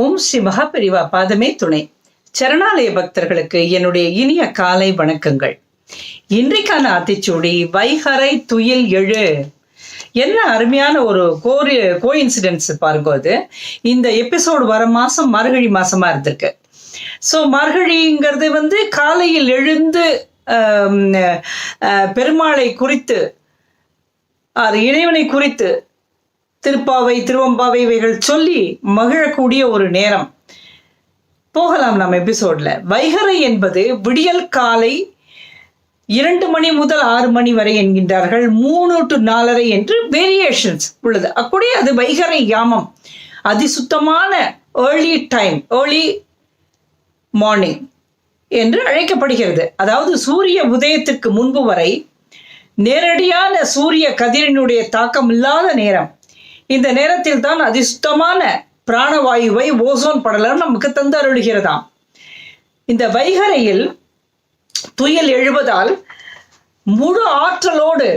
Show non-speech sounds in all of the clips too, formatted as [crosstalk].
ஓம் ஸ்ரீ மகாபெரிவா பாதமே துணை. சரணாலய பக்தர்களுக்கு என்னுடைய இனிய காலை வணக்கங்கள். இன்றைக்கான ஆத்திச்சூடி வைகரை துயில் எழு. என்ன அருமையான ஒரு கோரி கோஇன்சிடென்ட்ஸ் பாருங்க அது. இந்த எபிசோடு வர மாசம் மார்கழி மாசமா இருந்திருக்கு. ஸோ மார்கழிங்கிறது வந்து காலையில் எழுந்து பெருமாளை குறித்து அது இறைவனை குறித்து திருப்பாவை திருவம்பாவை இவைகள் சொல்லி மகிழக்கூடிய ஒரு நேரம். போகலாம் நம்ம எபிசோட்ல வைகரை என்பது விடியல் காலை இரண்டு மணி முதல் ஆறு மணி வரை என்கின்றார்கள். மூணு டு நாலரை என்று வேரியேஷன்ஸ் உள்ளது. அப்படியே அது வைகரை யாமம். அதிசுத்தமான ஏர்லி டைம் ஏர்லி மார்னிங் என்று அழைக்கப்படுகிறது. அதாவது சூரிய உதயத்திற்கு முன்பு வரை நேரடியான சூரிய கதிரினுடைய தாக்கம் இல்லாத நேரம். இந்த நேரத்தில் தான் அதிசுத்தமான பிராணவாயுவை ஓசோன் படலம் நமக்கு தந்து அருளுகிறதாம். இந்த வைகரையில் துயில் எழுவதால் முழு ஆற்றலோடு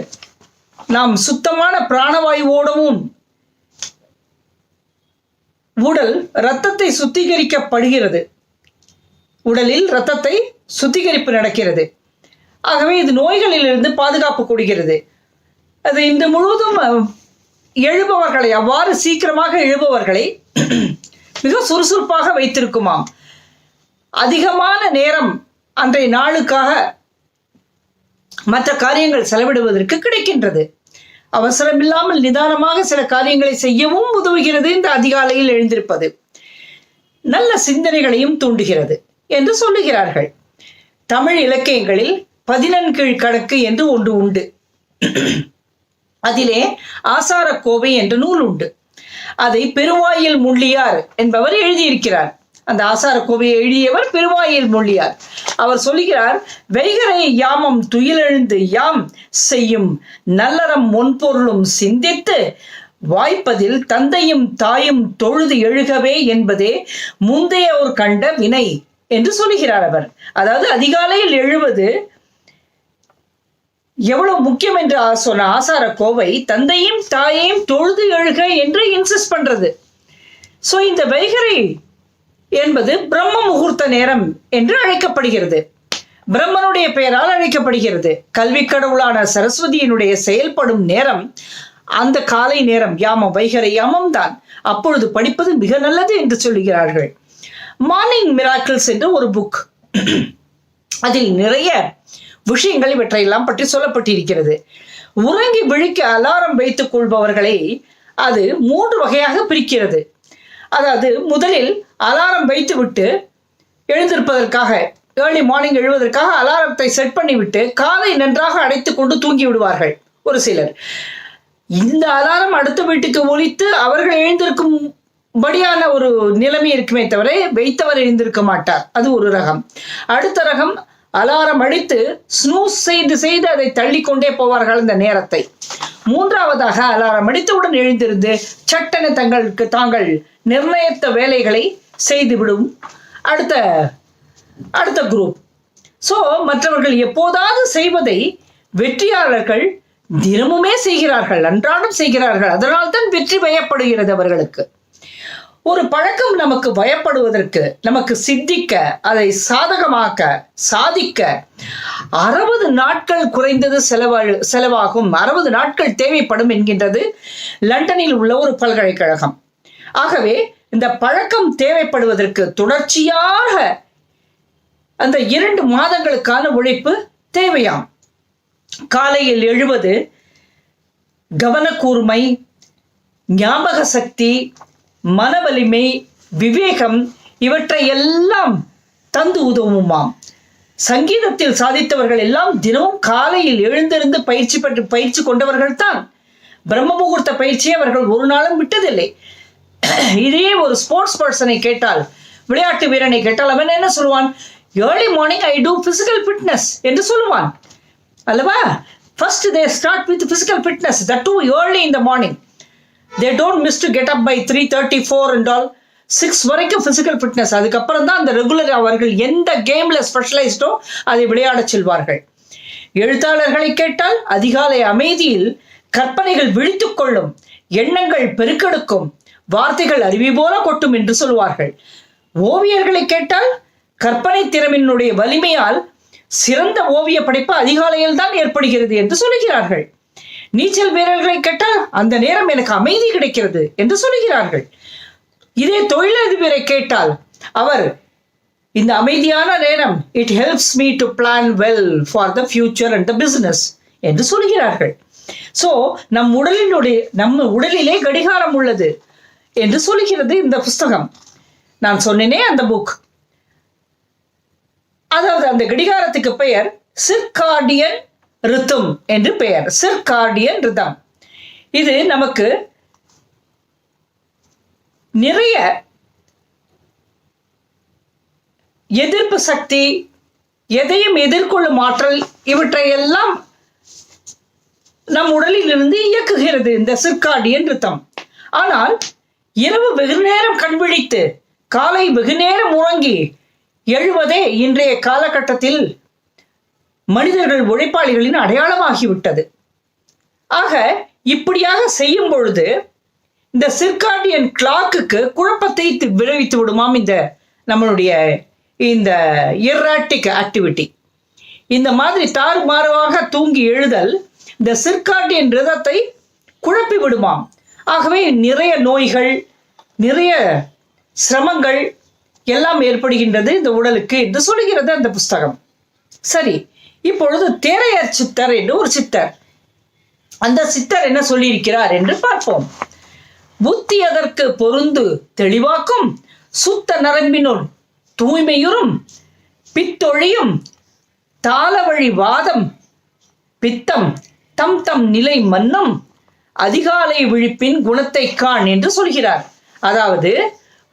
நாம் சுத்தமான பிராணவாயுவோடவும் உடல் இரத்தத்தை சுத்திகரிக்கப்படுகிறது. உடலில் இரத்தத்தை சுத்திகரிப்பு நடக்கிறது. ஆகவே இது நோய்களிலிருந்து பாதுகாப்பு கொடுக்கிறது அது இந்த முழுவதும் எழுபவர்களை அவ்வாறு சீக்கிரமாக எழுபவர்களை [clears throat] மிக சுறுசுறுப்பாக வைத்திருக்குமாம். அதிகமான நேரம் அன்றைய நாளுக்காக மற்ற காரியங்கள் செலவிடுவதற்கு கிடைக்கின்றது. அவசரமில்லாமல் நிதானமாக சில காரியங்களை செய்யவும் உதவுகிறது இந்த அதிகாலையில் எழுந்திருப்பது. நல்ல சிந்தனைகளையும் தூண்டுகிறது என்று சொல்லுகிறார்கள். தமிழ் இலக்கியங்களில் பதினெண்கீழ் கணக்கு என்று ஒன்று உண்டு. [clears throat] அதிலே ஆசாரக்கோவை என்ற நூல் உண்டு. அதை பெருவாயில் முள்ளியார் என்பவர் எழுதியிருக்கிறார். அந்த ஆசார கோவையை எழுதியவர் பெருவாயில் முள்ளியார். அவர் சொல்லுகிறார் வைகரை யாமம் துயிலெழுந்து யாம் செய்யும் நல்லறம் ஒன்பொருளும் சிந்தித்து வாய்ப்பதில் தந்தையும் தாயும் தொழுது எழுகவே என்பதே முந்தையோர் கண்ட வினை என்று சொல்லுகிறார் அவர். அதாவது அதிகாலையில் எழுவது எவ்வளவு முக்கியம் என்று ஆ- சொன்ன ஆசார கோவை தந்தையும் தாயையும் தொழுது எழுக என்று இன்சிஸ்ட் பண்றது. சோ இந்த வைகரை என்பது பிரம்ம முகூர்த்த நேரம் என்று அழைக்கப்படுகிறது. பிரம்மனுடைய பெயரால் அழைக்கப்படுகிறது. கல்வி கடவுளான சரஸ்வதியினுடைய செயல்படும் நேரம் அந்த காலை நேரம் யாமம் வைகரை யாமம் தான் அப்பொழுது படிப்பது மிக நல்லது என்று சொல்லுகிறார்கள். மார்னிங் மிராக்கிள்ஸ் என்று ஒரு புக் அதில் நிறைய விஷயங்கள் இவற்றையெல்லாம் பற்றி சொல்லப்பட்டிருக்கிறது. உறங்கி விழிக்க அலாரம் வைத்துக் கொள்பவர்களை அது மூன்று வகையாக பிரிக்கிறது. அதாவது முதலில் அலாரம் வைத்துவிட்டு எழுந்திருப்பதற்காக ஏர்லி மார்னிங் எழுவதற்காக அலாரத்தை செட் பண்ணிவிட்டு காலை நன்றாக அடைத்து கொண்டு தூங்கி விடுவார்கள் ஒரு சிலர். இந்த அலாரம் அடுத்த வீட்டுக்கு ஒழித்து அவர்கள் எழுந்திருக்கும் படியான ஒரு நிலைமை இருக்குமே தவிர வைத்தவர் எழுந்திருக்க மாட்டார். அது ஒரு ரகம். அடுத்த ரகம் அலாரம் அடித்து ஸ்னூஸ் செய்து செய்து அதை தள்ளிக்கொண்டே போவார்கள் இந்த நேரத்தை. மூன்றாவதாக அலாரம் அடித்தவுடன் எழுந்திருந்து சட்டென தங்களுக்கு தாங்கள் நிர்ணயித்த வேலைகளை செய்துவிடும். அடுத்த அடுத்த குரூப் ஸோ மற்றவர்கள் எப்போதாவது செய்வதை வெற்றியாளர்கள் தினமுமே செய்கிறார்கள் அன்றாடம் செய்கிறார்கள். அதனால்தான் வெற்றி பயப்படுகிறது அவர்களுக்கு. ஒரு பழக்கம் நமக்கு பயப்படுவதற்கு நமக்கு சித்திக்க அதை சாதகமாக்க சாதிக்க அறுபது நாட்கள் குறைந்தது செலவா செலவாகும். அறுபது நாட்கள் தேவைப்படும் என்கின்றது லண்டனில் உள்ள ஒரு பல்கலைக்கழகம். ஆகவே இந்த பழக்கம் தேவைப்படுவதற்கு தொடர்ச்சியாக அந்த இரண்டு மாதங்களுக்கான உழைப்பு தேவையாம். காலையில் எழுவது கவனக்கூர்மை ஞாபக சக்தி மனவலிமை விவேகம் இவற்றை எல்லாம் தந்து உதவுமாம். சங்கீதத்தில் சாதித்தவர்கள் எல்லாம் தினமும் காலையில் எழுந்திருந்து பயிற்சி பெற்று பயிற்சி கொண்டவர்கள் தான் பிரம்ம முகூர்த்த பயிற்சியை அவர்கள் ஒரு நாளும் விட்டதில்லை. இதே ஒரு ஸ்போர்ட்ஸ் பர்சனை கேட்டால் விளையாட்டு வீரனை கேட்டால் அவன் என்ன சொல்லுவான்? Early morning I do physical fitness என்று சொல்லுவான். அல்லவா? First they start with physical fitness they do early in the morning they don't miss to get up by three thirty four and all six வரைக்கும் physical fitness அதுக்கப்புறம் தான் அந்த regular அவர்கள் எந்த கேமில் ஸ்பெஷலைஸ்டோ அதை விளையாடச் செல்வார்கள். எழுத்தாளர்களை கேட்டால் அதிகாலை அமைதியில் கற்பனைகள் விழித்துக் கொள்ளும் எண்ணங்கள் பெருக்கெடுக்கும் வார்த்தைகள் அருவி போல கொட்டும் என்று சொல்வார்கள். ஓவியர்களை கேட்டால் கற்பனை திறமையினுடைய வலிமையால் சிறந்த ஓவிய படைப்பு அதிகாலையில் தான் ஏற்படுகிறது என்று சொல்கிறார்கள். நீச்சல் வீரர்களை கேட்டால் அந்த நேரம் எனக்கு அமைதி கிடைக்கிறது என்று சொல்லுகிறார்கள். இதே தொழிலதிபரை கேட்டால் அவர் இந்த அமைதியான நேரம் it helps me to plan well for the future and the business என்று சொல்கிறார்கள் ஸோ நம் உடலினுடைய நம்ம உடலிலே கடிகாரம் உள்ளது என்று சொல்கிறது இந்த புஸ்தகம். நான் சொன்னேனே அந்த புக் அதாவது அந்த கடிகாரத்துக்கு பெயர் சிற்கார்டியன் ரித்தம் என்று பெயர். Circadian rhythm. இது நமக்கு நிறைய எதிர்ப்பு சக்தி எதையும் எதிர்கொள்ளும் ஆற்றல் இவற்றையெல்லாம் நம் உடலில் இருந்து இயக்குகிறது இந்த சிற்காடியன் ரித்தம். ஆனால் இரவு வெகு நேரம் கண்விழித்து காலை வெகு நேரம் உறங்கி எழுவதே இன்றைய காலகட்டத்தில் மனிதர்கள் உழைப்பாளிகளின் அடையாளமாகிவிட்டது. ஆக இப்படியாக செய்யும் பொழுது இந்த சிற்கார்டியன் கிளாக்குக்கு குழப்பத்தை விளைவித்து விடுமாம் இந்த நம்மளுடைய இந்த இர்ராட்டிக் ஆக்டிவிட்டி இந்த மாதிரி தாறுமாறுவாக தூங்கி எழுதல் இந்த சிற்கார்டியன் ரதத்தை குழப்பி விடுமாம். ஆகவே நிறைய நோய்கள் நிறைய சிரமங்கள் எல்லாம் ஏற்படுகின்றது இந்த உடலுக்கு என்று சொல்கிறது அந்த புஸ்தகம். சரி இப்பொழுது தேரையர் சித்தர் என்று ஒரு சித்தர். அந்த சித்தர் என்ன சொல்லியிருக்கிறார் என்று பார்ப்போம். புத்தி அதற்கு பொருந்து தெளிவாக்கும் சுத்த நரம்பினுள் தூய்மையுறும் பித்தொழியும் தாளவழி வாதம் பித்தம் தம் தம் நிலை மன்னம் அதிகாலை விழிப்பின் குணத்தை காண் என்று சொல்கிறார். அதாவது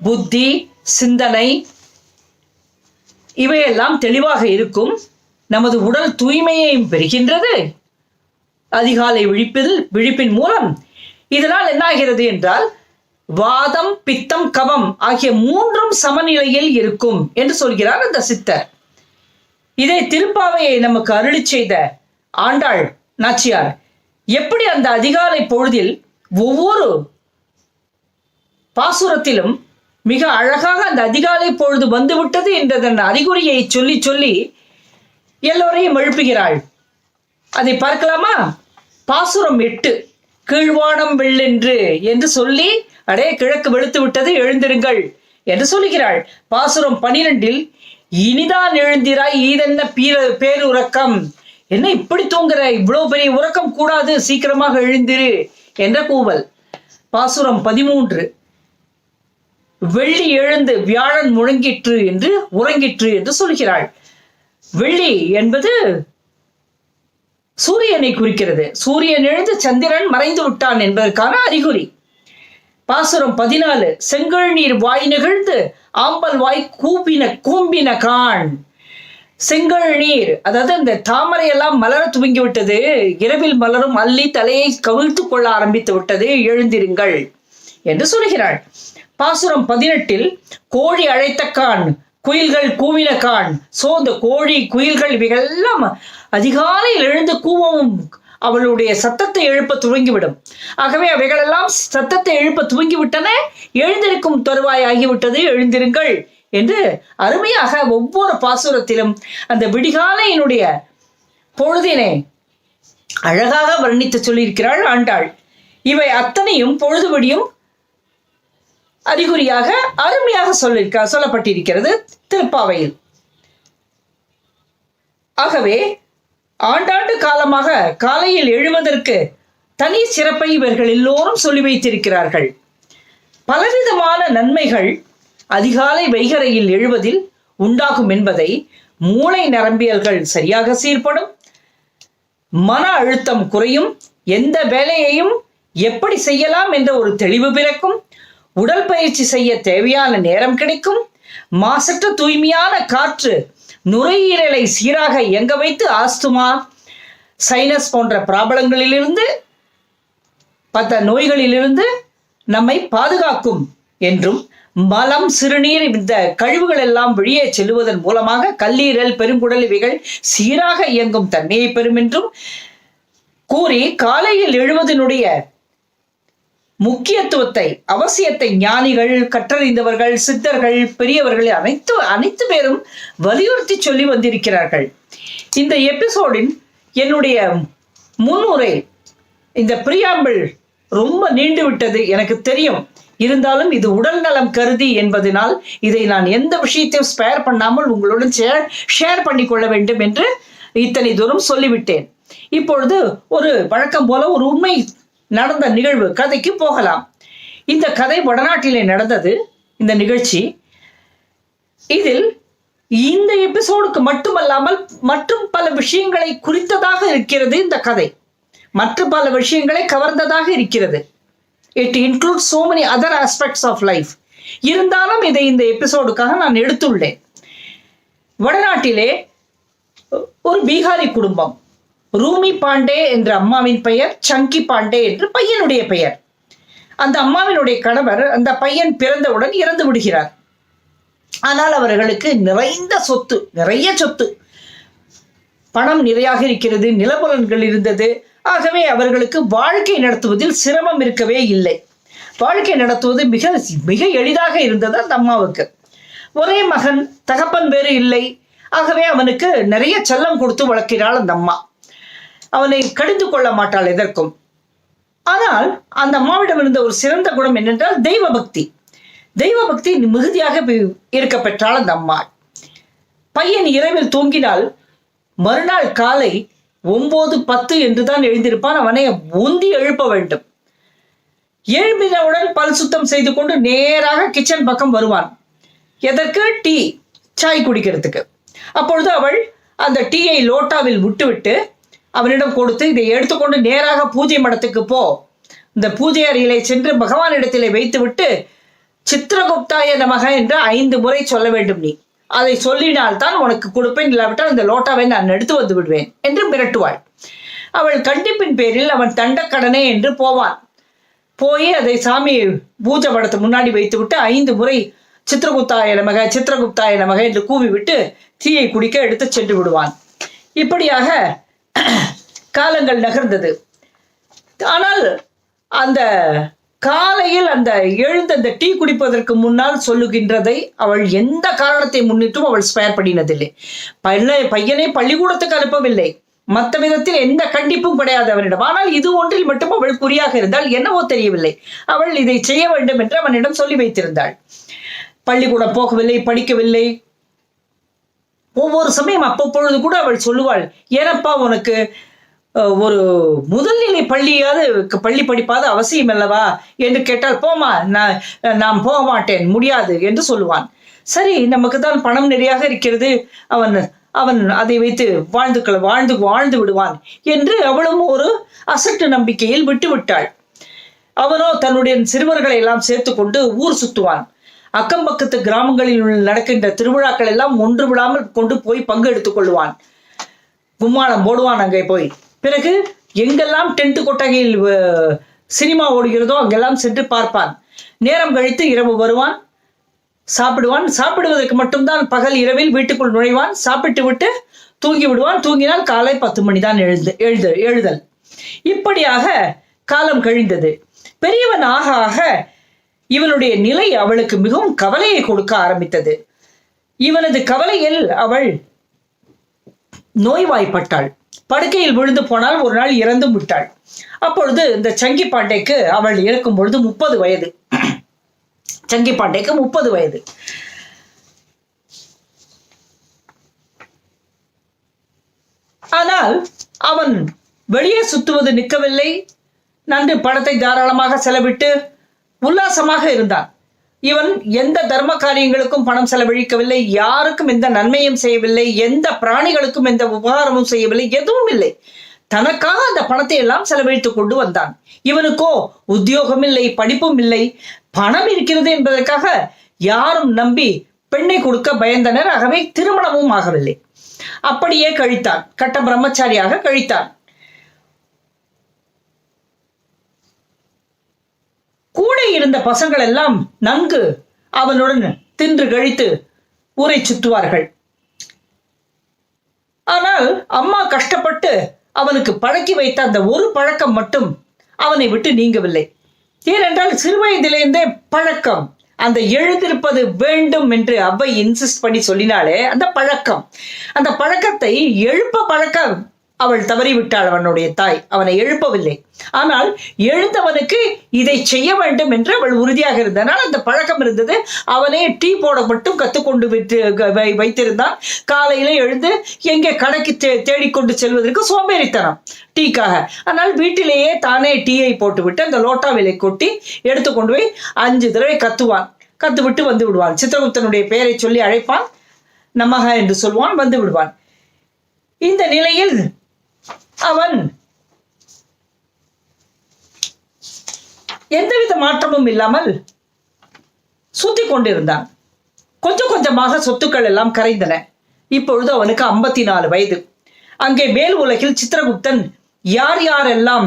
புத்தி சிந்தனை இவையெல்லாம் தெளிவாக இருக்கும். நமது உடல் தூய்மையையும் பெறுகின்றது. அதிகாலை விழிப்பதில் விழிப்பின் மூலம். இதனால் என்ன ஆகிறது என்றால் வாதம் பித்தம் கவம் ஆகிய மூன்றும் சமநிலையில் இருக்கும் என்று சொல்கிறார் அந்த சித்தர். இதை திருப்பாவையை நமக்கு அருளி செய்த ஆண்டாள் நாச்சியார் எப்படி அந்த அதிகாலை பொழுதில் ஒவ்வொரு பாசுரத்திலும் மிக அழகாக அந்த அதிகாலை பொழுது வந்துவிட்டது என்றதன் அறிகுறியை சொல்லி சொல்லி எல்லோரையும் எழுப்புகிறாள். அதை பார்க்கலாமா? பாசுரம் எட்டு கீழ்வானம் வெள்ளென்று என்று சொல்லி அடே கிழக்கு வெளுத்து விட்டது எழுந்திருங்கள் என்று சொல்லுகிறாள். பாசுரம் பனிரெண்டில் இனிதான் எழுந்திராய் ஈதென்ன பீர பேருறக்கம்? என்ன இப்படி தூங்குற? இவ்வளவு பெரிய உறக்கம் கூடாது சீக்கிரமாக எழுந்திரு என்ற கூவல். பாசுரம் பதிமூன்று வெள்ளி எழுந்து வியாழன் முழங்கிற்று என்று உறங்கிற்று என்று சொல்கிறாள் வெள்ளி என்பது சூரியனை குறிக்கிறது. சூரியன் எழுந்து சந்திரன் மறைந்து விட்டான் என்பதற்கான அறிகுறி. பாசுரம் பதினாலு செங்கல் நீர் வாய் நிகழ்ந்து ஆம்பல் வாய் கூப்பின கூம்பின கான் செங்கல் நீர் அதாவது இந்த தாமரை எல்லாம் மலர துவங்கி விட்டது இரவில் மலரும் அள்ளி தலையை கவிழ்த்து கொள்ள ஆரம்பித்து விட்டது. எழுந்திருங்கள் என்று சொல்கிறாள். பாசுரம் பதினெட்டில் கோழி அழைத்த கான் குயில்கள் கூவின கான். சோ இந்த கோழி குயில்கள் இவைகள்லாம் அதிகாலையில் எழுந்து கூவவும் அவளுடைய சத்தத்தை எழுப்ப துவங்கிவிடும். ஆகவே அவைகளெல்லாம் சத்தத்தை எழுப்ப துவங்கிவிட்டன. எழுந்திருக்கும் தருவாய் ஆகிவிட்டது எழுந்திருங்கள் என்று அருமையாக ஒவ்வொரு பாசுரத்திலும் அந்த விடிகாலையினுடைய பொழுதினை அழகாக வர்ணித்து சொல்லியிருக்கிறாள் ஆண்டாள். இவை அத்தனையும் பொழுது விடியும் அறிகுறியாக அருமையாக சொல்லிருக்க சொல்லப்பட்டிருக்கிறது திருப்பாவையில். ஆகவே ஆண்டாண்டு காலமாக காலையில் எழுவதற்கு தனி சிறப்பை இவர்கள் எல்லோரும் சொல்லி வைத்திருக்கிறார்கள். பலவிதமான நன்மைகள் அதிகாலை வைகரையில் எழுவதில் உண்டாகும் என்பதை மூளை நரம்பியல்கள் சரியாக சீர்படும். மன அழுத்தம் குறையும். எந்த வேலையையும் எப்படி செய்யலாம் என்ற ஒரு தெளிவு பிறக்கும். உடல் பயிற்சி செய்ய தேவையான நேரம் கிடைக்கும். மாசற்ற தூய்மையான காற்று நுரையீரலை சீராக இயங்க வைத்து ஆஸ்துமா சைனஸ் போன்ற பிராபலங்களிலிருந்து பத்த நோய்களிலிருந்து நம்மை பாதுகாக்கும் என்றும் மலம் சிறுநீர் இந்த கழிவுகள் எல்லாம் வெளியே செல்லுவதன் மூலமாக கல்லீரல் பெருங்குடல் இவைகள் சீராக இயங்கும் தன்மையை பெறும் என்றும் கூறி காலையில் எழுவதனுடைய முக்கியத்துவத்தை அவசியத்தை ஞானிகள் கற்றறிந்தவர்கள் சித்தர்கள் பெரியவர்கள் அனைத்து அனைத்து பேரும் வலியுறுத்தி சொல்லி வந்திருக்கிறார்கள். இந்த எபிசோடின் என்னுடைய முன்னுரை இந்த பிரியாம்பிள் ரொம்ப நீண்டு விட்டது எனக்கு தெரியும். இருந்தாலும் இது உடல் நலம் கருதி என்பதனால் இதை நான் எந்த விஷயத்தையும் ஸ்பேர் பண்ணாமல் உங்களுடன் ஷேர் ஷேர் பண்ணி கொள்ள வேண்டும் என்று இத்தனை தூரம் சொல்லிவிட்டேன். இப்பொழுது ஒரு வழக்கம் போல ஒரு உண்மை நடந்த நிகழ்வு கதைக்கு போகலாம். இந்த கதை வடநாட்டிலே நடந்தது. இந்த நிகழ்ச்சி. இதில் இந்த எபிசோடுக்கு மட்டுமல்லாமல் மற்றும் பல விஷயங்களை குறித்ததாக இருக்கிறது இந்த கதை. மற்ற பல விஷயங்களை கவர்ந்ததாக இருக்கிறது. It include so many other aspects of life இருந்தாலும் இதை இந்த எபிசோடுக்காக நான் எடுத்துள்ளேன். வடநாட்டிலே ஒரு பீகாரி குடும்பம். ரூமி பாண்டே என்ற அம்மாவின் பெயர் சங்கி பாண்டே என்று பையனுடைய பெயர். அந்த அம்மாவினுடைய கணவர் அந்த பையன் பிறந்தவுடன் இறந்து விடுகிறார். ஆனால் அவர்களுக்கு நிறைந்த சொத்து நிறைய சொத்து. பணம் நிறையாக இருக்கிறது நிலபுலன்கள் இருந்தது. ஆகவே அவர்களுக்கு வாழ்க்கை நடத்துவதில் சிரமம் இருக்கவே இல்லை. வாழ்க்கை நடத்துவது மிக மிக எளிதாக இருந்தது அந்த அம்மாவுக்கு. ஒரே மகன் தகப்பன் வேறு இல்லை. ஆகவே அவனுக்கு நிறைய செல்லம் கொடுத்து வளர்க்கிறாள் அந்த அம்மா. அவனை கடிந்து கொள்ள மாட்டாள் எதற்கும். ஆனால் அந்த அம்மாவிடம் இருந்த ஒரு சிறந்த குணம் என்னென்றால் தெய்வ பக்தி தெய்வ பக்தி மிகுதியாக இருக்க பெற்றாள் அந்த அம்மா. பையன் இரவில் தூங்கினால் மறுநாள் காலை ஒன்பது பத்து என்றுதான் எழுந்திருப்பான். அவனை உந்தி எழுப்ப வேண்டும். எழும்பினவுடன் பல் சுத்தம் செய்து கொண்டு நேராக கிச்சன் பக்கம் வருவான். எதற்கு? டீ. சாய் குடிக்கிறதுக்கு. அப்பொழுது அவள் அந்த டீயை லோட்டாவில் விட்டுவிட்டு அவனிடம் கொடுத்து இதை எடுத்துக்கொண்டு நேராக பூஜை மடத்துக்கு போ. இந்த பூஜை அறையிலே சென்று பகவானிடத்திலே வைத்துவிட்டு சித்திரகுப்தாய நமக என்று ஐந்து முறை சொல்ல வேண்டும் நீ. அதை சொல்லினால்தான் உனக்கு கொடுப்பேன் இல்லாவிட்டால் அந்த லோட்டாவை நான் எடுத்து வந்து விடுவேன் என்று மிரட்டுவாள். அவள் கண்டிப்பின் பேரில் அவன் தண்டக்கடனே என்று போவான். போய் அதை சாமி பூஜை படத்தை முன்னாடி வைத்துவிட்டு ஐந்து முறை சித்திரகுப்தாய நமக சித்திரகுப்தாய நமக என்று கூவிவிட்டு தீயை குடிக்க எடுத்து சென்று விடுவான். இப்படியாக காலங்கள் நகர்ந்தது. ஆனால் அந்த காலையில் அந்த எழுந்த அந்த டீ குடிப்பதற்கு முன்னால் சொல்லுகின்றதை அவள் எந்த காரணத்தை முன்னிட்டும் அவள் ஸ்பேர் பண்ணினதில்லை. பையனை பையனை பள்ளிக்கூடத்துக்கு அனுப்பவில்லை. மற்ற விதத்தில் எந்த கண்டிப்பும் கிடையாது அவனிடம். ஆனால் இது ஒன்றில் மட்டும் அவள் குறியாக இருந்தால் என்னவோ தெரியவில்லை. அவள் இதை செய்ய வேண்டும் என்று அவனிடம் சொல்லி வைத்திருந்தாள். பள்ளிக்கூடம் போகவில்லை படிக்கவில்லை. ஒவ்வொரு சமயம் அப்பப்பொழுது கூட அவள் சொல்லுவாள் ஏனப்பா உனக்கு ஒரு முதல்நிலை பள்ளியாவது பள்ளி படிப்பாது அவசியம் அல்லவா? என்று கேட்டால் போமா நான் நான் போக மாட்டேன் முடியாது என்று சொல்லுவான். சரி நமக்கு தான் பணம் நிறையாக இருக்கிறது. அவன் அவன் அதை வைத்து வாழ்ந்து வாழ்ந்து வாழ்ந்து விடுவான் என்று அவளும் ஒரு அசட்டு நம்பிக்கையில் விட்டு விட்டாள் அவனோ தன்னுடைய சிறுவர்களை எல்லாம் சேர்த்து கொண்டு ஊர் சுத்துவான். அக்கம் பக்கத்து கிராமங்களில் உள்ள நடக்கின்ற திருவிழாக்கள் எல்லாம் ஒன்று விடாமல் கொண்டு போய் பங்கு எடுத்துக் கொள்வான் கும்மாளம் போடுவான் அங்கே போய். பிறகு எங்கெல்லாம் டென்ட் கொட்டகையில் சினிமா ஓடுகிறதோ அங்கெல்லாம் சென்று பார்ப்பான். நேரம் கழித்து இரவு வருவான் சாப்பிடுவான். சாப்பிடுவதற்கு மட்டும்தான் பகல் இரவில் வீட்டுக்குள் நுழைவான். சாப்பிட்டு விட்டு தூங்கி விடுவான். தூங்கினால் காலை பத்து மணி தான் எழுது எழுது எழுதல். இப்படியாக காலம் கழிந்தது. பெரியவன் ஆக ஆக இவனுடைய நிலை அவளுக்கு மிகவும் கவலையை கொடுக்க ஆரம்பித்தது. இவனது கவலையில் அவள் நோய்வாய்ப்பட்டாள். படுக்கையில் விழுந்து போனால் ஒரு நாள் இறந்தும் விட்டாள். அப்பொழுது இந்த சங்கி பாண்டேக்கு அவள் இருக்கும் பொழுது முப்பது வயது. சங்கி பாண்டேக்கு முப்பது வயது. ஆனால் அவன் வெளியே சுத்துவது நிற்கவில்லை. நன்று பணத்தை தாராளமாக செலவிட்டு உல்லாசமாக இருந்தான். இவன் எந்த தர்ம காரியங்களுக்கும் பணம் செலவழிக்கவில்லை யாருக்கும் எந்த நன்மையும் செய்யவில்லை எந்த பிராணிகளுக்கும் எந்த உபகாரமும் செய்யவில்லை எதுவும் இல்லை. தனக்காக அந்த பணத்தை எல்லாம் செலவழித்துக் கொண்டு வந்தான். இவனுக்கோ உத்தியோகம் இல்லை படிப்பும் இல்லை பணம் இருக்கிறது என்பதற்காக யாரும் நம்பி பெண்ணை கொடுக்க பயந்தனர். ஆகவே திருமணமும் ஆகவில்லை. அப்படியே கழித்தான். கட்ட பிரம்மச்சாரியாக கழித்தான். கூட இருந்த பசங்கள் எல்லாம் நன்கு அவனுடன் தின்று கழித்து ஊரை சுற்றுவார்கள். ஆனால் அம்மா கஷ்டப்பட்டு அவனுக்கு பழக்கி வைத்த அந்த ஒரு பழக்கம் மட்டும் அவனை விட்டு நீங்கவில்லை. ஏனென்றால் சிறுவயதிலிருந்தே பழக்கம் அந்த எழுந்திருப்பது வேண்டும் என்று அவ்வை இன்சிஸ்ட் பண்ணி சொல்லினாலே அந்த பழக்கம் அந்த பழக்கத்தை எழுப்ப பழக்கம் அவள் தவறிவிட்டாள் அவனுடைய தாய். அவனை எழுப்பவில்லை. ஆனால் எழுந்தவனுக்கு இதை செய்ய வேண்டும் என்று அவள் உறுதியாக இருந்தனால் அந்த பழக்கம் இருந்தது. அவனே டீ போட மட்டும் கத்துக்கொண்டு விட்டு வை- வைத்திருந்தான். காலையில எழுந்து எங்கே கடைக்கு தே தேடிக்கொண்டு செல்வதற்கு சோம்பேறித்தனம் டீக்காக. ஆனால் வீட்டிலேயே தானே டீயை போட்டுவிட்டு அந்த லோட்டாவிலை கொட்டி எடுத்துக்கொண்டு போய் அஞ்சு தடவை கத்துவான். கத்துவிட்டு வந்து விடுவான். சித்திரகுப்தனுடைய பெயரை சொல்லி அழைப்பான். நமக என்று சொல்வான் வந்து விடுவான். இந்த நிலையில் அவன் எந்தவித மாற்றமும் இல்லாமல் சுத்தி கொண்டிருந்தான். கொஞ்சம் கொஞ்சமாக சொத்துக்கள் எல்லாம் கரைந்தன. இப்பொழுது அவனுக்கு ஐம்பத்தி நாலு வயது. அங்கே மேல் உலகில் சித்திரகுப்தன் யார் யாரெல்லாம்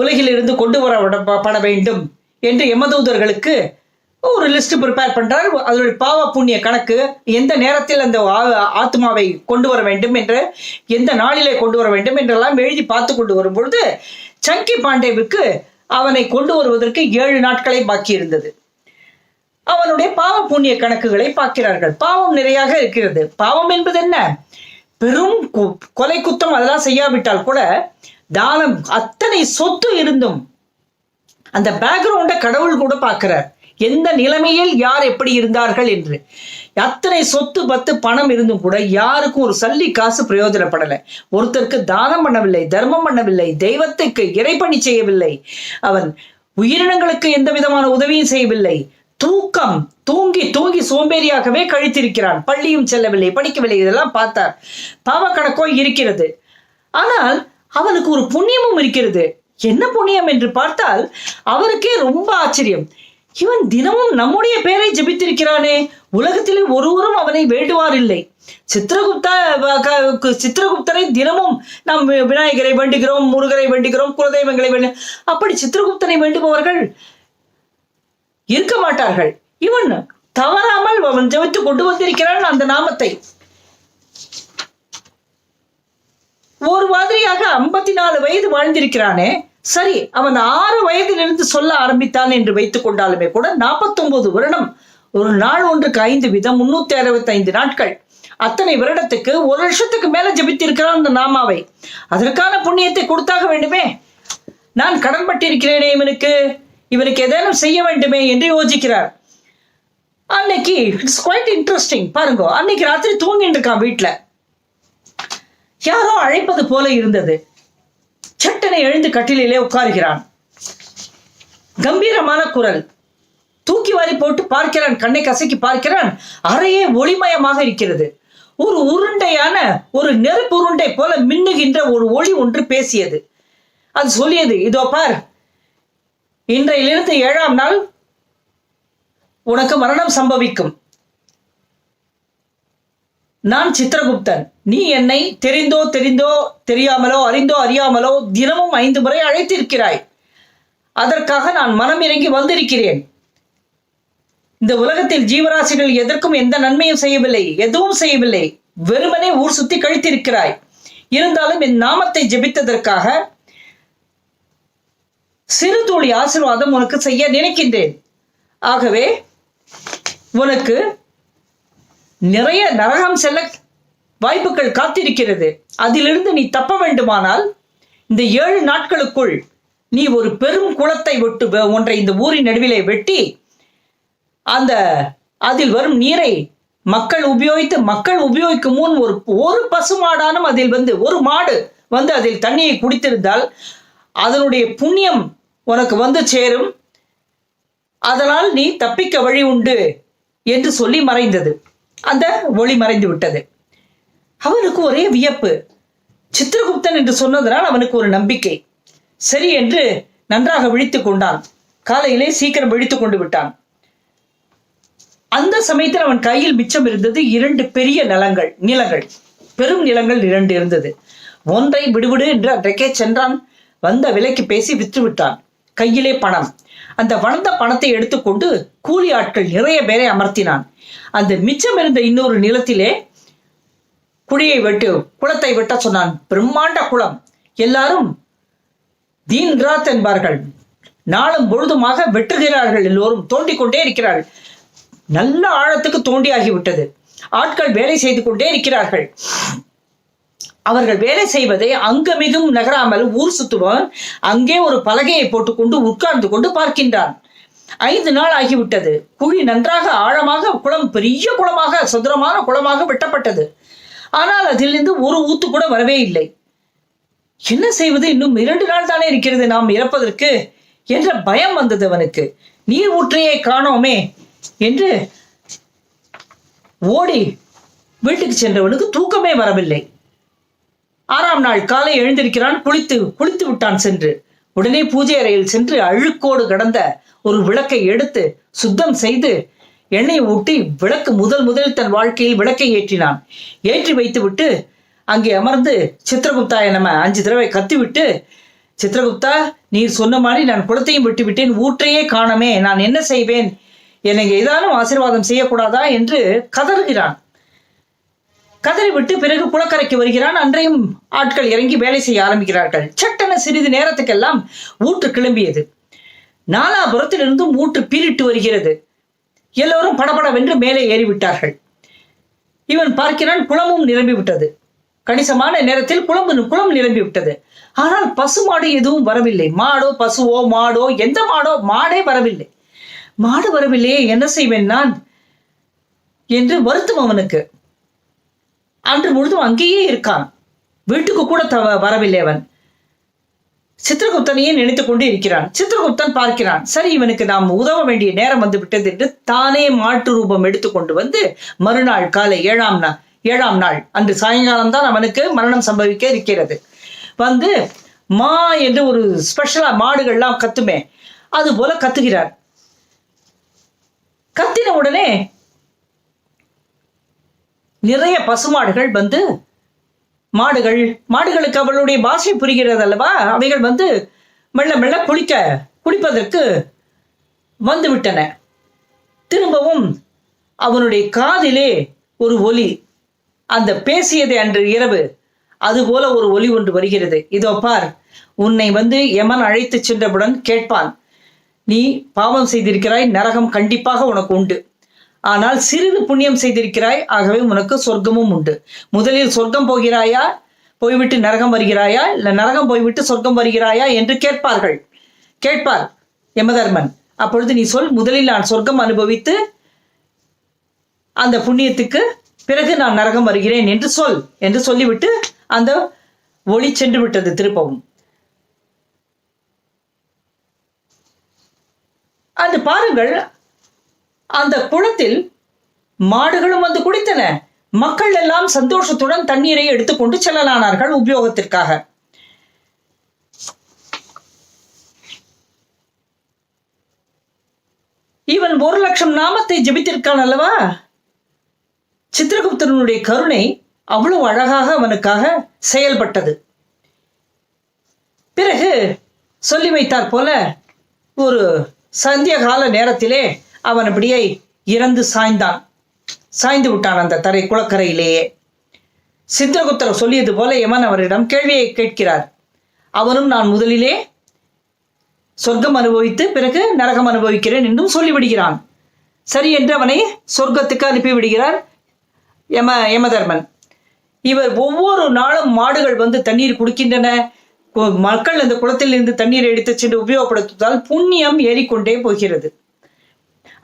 உலகில் இருந்து கொண்டு வரப்பட வேண்டும் என்று எமதூதர்களுக்கு ஒரு லிஸ்ட் ப்ரிப்பேர் பண்றார். அதனுடைய பாவ புண்ணிய கணக்கு எந்த நேரத்தில் அந்த ஆ- ஆத்மாவை கொண்டு வர வேண்டும் என்று எந்த நாளிலே கொண்டு வர வேண்டும் என்றெல்லாம் எழுதி பார்த்து கொண்டு வரும் பொழுது சங்கி பாண்டேவுக்கு அவனை கொண்டு வருவதற்கு ஏழு நாட்களை பாக்கி இருந்தது. அவனுடைய பாவ புண்ணிய கணக்குகளை பார்க்கிறார்கள். பாவம் நிறையாக இருக்கிறது. பாவம் என்பது என்ன? பெரும் கு- கொலை குத்தம் அதெல்லாம் செய்யாவிட்டால் கூட தானம் அத்தனை சொத்து இருந்தும் அந்த பேக்ரவுண்டை கடவுள் கூட பார்க்கிறார். எந்த நிலைமையில் யார் எப்படி இருந்தார்கள் என்று. அத்தனை சொத்து பத்து பணம் இருந்தும் கூட யாருக்கும் ஒரு சல்லி காசு பிரயோஜனப்படலை. ஒருத்தருக்கு தானம் பண்ணவில்லை தர்மம் பண்ணவில்லை தெய்வத்துக்கு இறைப்பணி செய்யவில்லை. அவன் உயிரினங்களுக்கு எந்த விதமான உதவியும் செய்யவில்லை. தூக்கம் தூங்கி தூங்கி சோம்பேறியாகவே கழித்திருக்கிறான். பள்ளியும் செல்லவில்லை படிக்கவில்லை இதெல்லாம் பார்த்தார். பாவக்கணக்கோ இருக்கிறது. ஆனால் அவனுக்கு ஒரு புண்ணியமும் இருக்கிறது. என்ன புண்ணியம் என்று பார்த்தால் அவருக்கே ரொம்ப ஆச்சரியம். இவன் தினமும் நம்முடைய பெயரை ஜெபித்திருக்கிறானே. உலகத்திலே ஒருவரும் அவனை வேண்டுவார் இல்லை சித்திரகுப்தா சித்திரகுப்தரை தினமும் நாம் விநாயகரை வேண்டுகிறோம் முருகரை வேண்டுகிறோம் குலதெய்வங்களை வேண்டு அப்படி சித்திரகுப்தனை வேண்டுபவர்கள் இருக்க மாட்டார்கள். இவன் தவறாமல் அவன் ஜபித்து கொண்டு வந்திருக்கிறான் அந்த நாமத்தை. ஒரு மாதிரியாக ஐம்பத்தி நாலு வயது வாழ்ந்திருக்கிறானே. சரி அவன் ஆறு வயதிலிருந்து சொல்ல ஆரம்பித்தான் என்று வைத்துக் கொண்டாலுமே கூட 49 வருடம் ஒரு நாள் ஒன்றுக்கு ஐந்து வீதம் முன்னூத்தி அறுபத்தி ஐந்து நாட்கள். அத்தனை வருடத்துக்கு ஒரு வருஷத்துக்கு மேல ஜபித்திருக்கிறான் அந்த நாமாவை. அதற்கான புண்ணியத்தை கொடுத்தாக வேண்டுமே? நான் கடன்பட்டிருக்கிறேனே இவனுக்கு. இவனுக்கு ஏதேனும் செய்ய வேண்டுமே என்று யோசிக்கிறார். அன்னைக்கு இட்ஸ் குவைட் இன்ட்ரெஸ்டிங் பாருங்க அன்னைக்கு ராத்திரி தூங்கிட்டு இருக்கான் வீட்டுல யாரோ அழைப்பது போல இருந்தது. சட்டனை எழுந்து கட்டிலே உட்காருகிறான். கம்பீரமான குரல். தூக்கி வாரி போட்டு பார்க்கிறான் கண்ணை கசக்கி பார்க்கிறான். அறையே ஒளிமயமாக இருக்கிறது. ஒரு உருண்டையான ஒரு நெருப்பு உருண்டை போல மின்னுகின்ற ஒரு ஒளி ஒன்று பேசியது. அது சொல்லியது இதோ பார் இன்றையிலிருந்து ஏழாம் நாள் உனக்கு மரணம் சம்பவிக்கும். நான் சித்திரகுப்தன். நீ என்னை தெரிந்தோ தெரிந்தோ தெரியாமலோ அறிந்தோ அறியாமலோ தினமும் ஐந்து முறை அழைத்திருக்கிறாய். அதற்காக நான் மனம் இறங்கி வந்திருக்கிறேன். இந்த உலகத்தில் ஜீவராசிகள் எதற்கும் எந்த நன்மையும் செய்யவில்லை எதுவும் செய்யவில்லை. வெறுமனே ஊர் சுத்தி கழித்திருக்கிறாய். இருந்தாலும் என் நாமத்தை ஜெபித்ததற்காக சிறு துளி ஆசீர்வாதம் உனக்கு செய்ய நினைக்கின்றேன். ஆகவே உனக்கு நிறைய நரகம் செல்ல வாய்ப்புகள் காத்திருக்கிறது. அதிலிருந்து நீ தப்ப வேண்டுமானால் இந்த ஏழு நாட்களுக்குள் நீ ஒரு பெரும் குளத்தை விட்டு ஒன்றை இந்த ஊரின் நடுவிலே வெட்டி அந்த அதில் வரும் நீரை மக்கள் உபயோகித்து மக்கள் உபயோகிக்கும் முன் ஒரு ஒரு பசுமாடானும் அதில் வந்து ஒரு மாடு வந்து அதில் தண்ணியை குடித்திருந்தால் அதனுடைய புண்ணியம் உனக்கு வந்து சேரும். அதனால் நீ தப்பிக்க வழி உண்டு என்று சொல்லி மறைந்தது. அந்த ஒளி மறைந்து விட்டது. அவனுக்கு ஒரே வியப்பு. சித்திரகுப்தன் என்று சொன்னதனால் அவனுக்கு ஒரு நம்பிக்கை. சரி என்று நன்றாக விழித்துக் கொண்டான். காலையிலே சீக்கிரம் விழித்துக் கொண்டு விட்டான். அந்த சமயத்தில் அவன் கையில் மிச்சம் இருந்தது இரண்டு பெரிய நிலங்கள் நிலங்கள். பெரும் நிலங்கள் இரண்டு இருந்தது. ஒன்றை விடுவிடு என்று அன்றைக்கே சென்றான். வந்த விலைக்கு பேசி விற்று விட்டான். கையிலே பணம். அந்த வளர்ந்த பணத்தை எடுத்துக்கொண்டு கூலி ஆட்கள் நிறைய பேரை அமர்த்தினான். அந்த மிச்சம் இருந்த இன்னொரு நிலத்திலே குழியை வெட்டு குளத்தை வெட்ட சொன்னான். பிரம்மாண்ட குளம். எல்லாரும் தீன் ராத் என்பார்கள். நாளும் பொழுதுமாக வெட்டுகிறார்கள் எல்லோரும். தோண்டிக் கொண்டே இருக்கிறார்கள். நல்ல ஆழத்துக்கு தோண்டியாகிவிட்டது. ஆட்கள் வேலை செய்து கொண்டே இருக்கிறார்கள். அவர்கள் வேலை செய்வதை அங்கமிகும் நகராமல் ஊர் சுத்துவன் அங்கே ஒரு பலகையை போட்டுக்கொண்டு உட்கார்ந்து கொண்டு பார்க்கின்றான். ஐந்து நாள் ஆகிவிட்டது. குழி நன்றாக ஆழமாக குளம் பெரிய குளமாக சுதரமான குளமாக வெட்டப்பட்டது. ஆனால் அதிலிருந்து ஒரு ஊத்து கூட வரவே இல்லை. என்ன செய்வது? இன்னும் இரண்டு நாள் தானே இருக்கிறது நாம் இறப்பதற்கு? என்ற பயம் வந்தது அவனுக்கு. நீர் ஊற்றையே காணோமே என்று ஓடி வீட்டுக்கு சென்றவனுக்கு தூக்கமே வரவில்லை. ஆறாம் நாள் காலை எழுந்திருக்கிறான் குளித்து குளித்து விட்டான் சென்று. உடனே பூஜை அறையில் சென்று அழுக்கோடு கடந்த ஒரு விளக்கை எடுத்து சுத்தம் செய்து எண்ணெயை ஊட்டி விளக்கு முதல் முதல் தன் வாழ்க்கையில் விளக்கை ஏற்றினான். ஏற்றி வைத்துவிட்டு அங்கே அமர்ந்து சித்திரகுப்தா நம்ம அஞ்சு தடவை கத்திவிட்டு சித்திரகுப்தா நீர் சொன்ன மாதிரி நான் குளத்தையும் விட்டுவிட்டேன் ஊற்றையே காணமே நான் என்ன செய்வேன்? என்னை ஏதானும் ஆசீர்வாதம் செய்யக்கூடாதா? என்று கதறுகிறான். கதறிவிட்டு பிறகு குளக்கரைக்கு வருகிறான். அன்றையும் ஆட்கள் இறங்கி வேலை செய்ய ஆரம்பிக்கிறார்கள். சட்டென சிறிது நேரத்துக்கெல்லாம் ஊற்று கிளம்பியது. நாலாபுரத்திலிருந்தும் ஊற்று பீரிட்டு வருகிறது. எல்லோரும் படபடவென்று மேலே ஏறிவிட்டார்கள். இவன் பார்க்கிறான் குளமும் நிரம்பி விட்டது கணிசமான நேரத்தில் குளம்பு குளம் நிரம்பி விட்டது ஆனால் பசுமாடு எதுவும் வரவில்லை. மாடோ பசுவோ மாடோ எந்த மாடோ மாடே வரவில்லை. மாடு வரவில்லையே என்ன செய்வேன் நான்? என்று வருத்தம் அவனுக்கு. அன்று முழுதும் அங்கேயே இருக்கான். வீட்டுக்கு கூட தவ வரவில்லை அவன். சித்திரகுப்தனையே நினைத்து கொண்டு இருக்கிறான். சித்திரகுப்தன் பார்க்கிறான் சரி இவனுக்கு நாம் உதவ வேண்டிய நேரம் வந்து விட்டது என்று தானே மாட்டு ரூபம் எடுத்துக்கொண்டு வந்து மறுநாள் காலை ஏழாம் நாள் ஏழாம் நாள் அன்று சாயங்காலம் தான் அவனுக்கு மரணம் சம்பவிக்க இருக்கிறது. வந்து மா என்று ஒரு ஸ்பெஷலா மாடுகள்லாம் கத்துமே அது போல கத்துகிறார். கத்தின உடனே நிறைய பசுமாடுகள் வந்து மாடுகள் மாடுகளுக்கு அவளுடைய பாஷை புரிகிறது அல்லவா அவைகள் வந்து மெல்ல மெல்ல குளிக்க குளிப்பதற்கு வந்து விட்டன திரும்பவும் அவனுடைய காதிலே ஒரு ஒலி அந்த பேசியதை அன்று இரவு அதுபோல ஒரு ஒலி ஒன்று வருகிறது. இதோ பார் உன்னை வந்து எமன் அழைத்து சென்றவுடன் கேட்பான் நீ பாவம் செய்திருக்கிறாய் நரகம் கண்டிப்பாக உனக்கு உண்டு. ஆனால் சிறிது புண்ணியம் செய்திருக்கிறாய். ஆகவே உனக்கு சொர்க்கமும் உண்டு. முதலில் சொர்க்கம் போகிறாயா? போய்விட்டு நரகம் வருகிறாயா? இல்ல நரகம் போய்விட்டு சொர்க்கம் வருகிறாயா என்று கேட்பார்கள். கேட்பார் யமதர்மன். அப்பொழுது நீ சொல் முதலில் நான் சொர்க்கம் அனுபவித்து அந்த புண்ணியத்துக்கு பிறகு நான் நரகம் வருகிறேன் என்று சொல் என்று சொல்லிவிட்டு அந்த ஒளி சென்று விட்டது திருப்பவும். அது பாருங்கள் அந்த குளத்தில் மாடுகளும் வந்து குடித்தன. மக்கள் எல்லாம் சந்தோஷத்துடன் தண்ணீரை எடுத்துக்கொண்டு செல்லலானார்கள் உபயோகத்திற்காக. இவன் ஒரு லட்சம் நாமத்தை ஜெபித்திருக்கான் அல்லவா? சித்திரகுப்தனுடைய கருணை அவ்வளவு அழகாக அவனுக்காக செயல்பட்டது. பிறகு சொல்லி வைத்தார் போல ஒரு சந்திய கால நேரத்திலே அவன் அப்படியே இறந்து சாய்ந்தான். சாய்ந்து விட்டான் அந்த தரை குளக்கரையிலேயே. சித்திரகுப்தர் சொல்லியது போல யமன் அவரிடம் கேள்வியை கேட்கிறார். அவனும் நான் முதலிலே சொர்க்கம் அனுபவித்து பிறகு நரகம் அனுபவிக்கிறேன் என்றும் சொல்லிவிடுகிறான். சரி என்று அவனை சொர்க்கத்துக்கு அனுப்பிவிடுகிறார் யம யமதர்மன். இவர் ஒவ்வொரு நாளும் மாடுகள் வந்து தண்ணீர் குடிக்கின்றன. மக்கள் அந்த குளத்தில் இருந்து தண்ணீரை எடுத்துச் சென்று உபயோகப்படுத்துவதால் புண்ணியம் ஏறிக்கொண்டே போகிறது.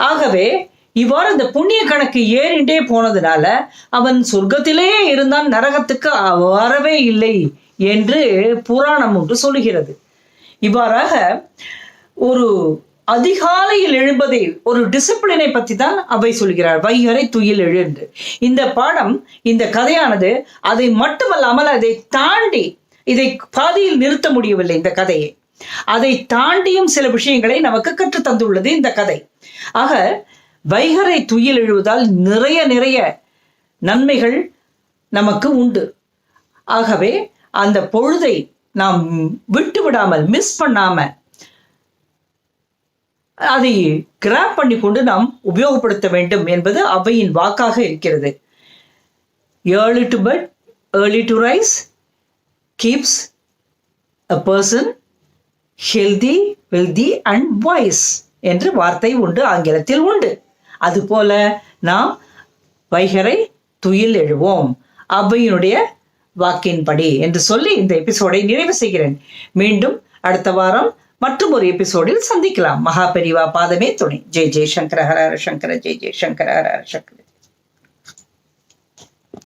ஆகவே இவ்வாறு இந்த புண்ணிய கணக்கு ஏறிண்டே போனதுனால அவன் சொர்க்கத்திலேயே இருந்தான் நரகத்துக்கு வரவே இல்லை என்று புராணம் ஒன்று சொல்லுகிறது. இவ்வாறாக ஒரு அதிகாலையில் எழும்பதை ஒரு டிசிப்ளினை பற்றி தான் அவை சொல்கிறார். வைகரை துயில் எழுந்து. இந்த பாடம் இந்த கதையானது அதை மட்டுமல்லாமல் அதை தாண்டி இதை பாதியில் நிறுத்த முடியவில்லை இந்த கதையை. அதை தாண்டியும் சில விஷயங்களை நமக்கு கற்றுத் தந்துள்ளது இந்த கதை. ஆக வைகரை துயில் எழுவதால் நிறைய நிறைய நன்மைகள் நமக்கு உண்டு. ஆகவே அந்த பொழுதை நாம் விட்டு விடாமல் மிஸ் பண்ணாம அதை கிராப் பண்ணி கொண்டு நாம் உபயோகப்படுத்த வேண்டும் என்பது அவையின் வாக்காக இருக்கிறது. Early to bed early to rise keeps a person healthy wealthy and wise என்று வார்த்தை உண்டு ஆங்கிலத்தில் உண்டு. அதுபோல நாம் வைகரை துயில் எழுவோம். அவ்வையினுடைய வாக்கின்படி என்று சொல்லி இந்த எபிசோடை நிறைவு செய்கிறேன். மீண்டும் அடுத்த வாரம் மற்றும் ஒரு எபிசோடில் சந்திக்கலாம். மகாபெரிவா பாதமே துணை. ஜெய் ஜெய் சங்கர ஹர ஹர சங்கர ஜெய் ஜெய் சங்கர ஹர ஹர சங்கர.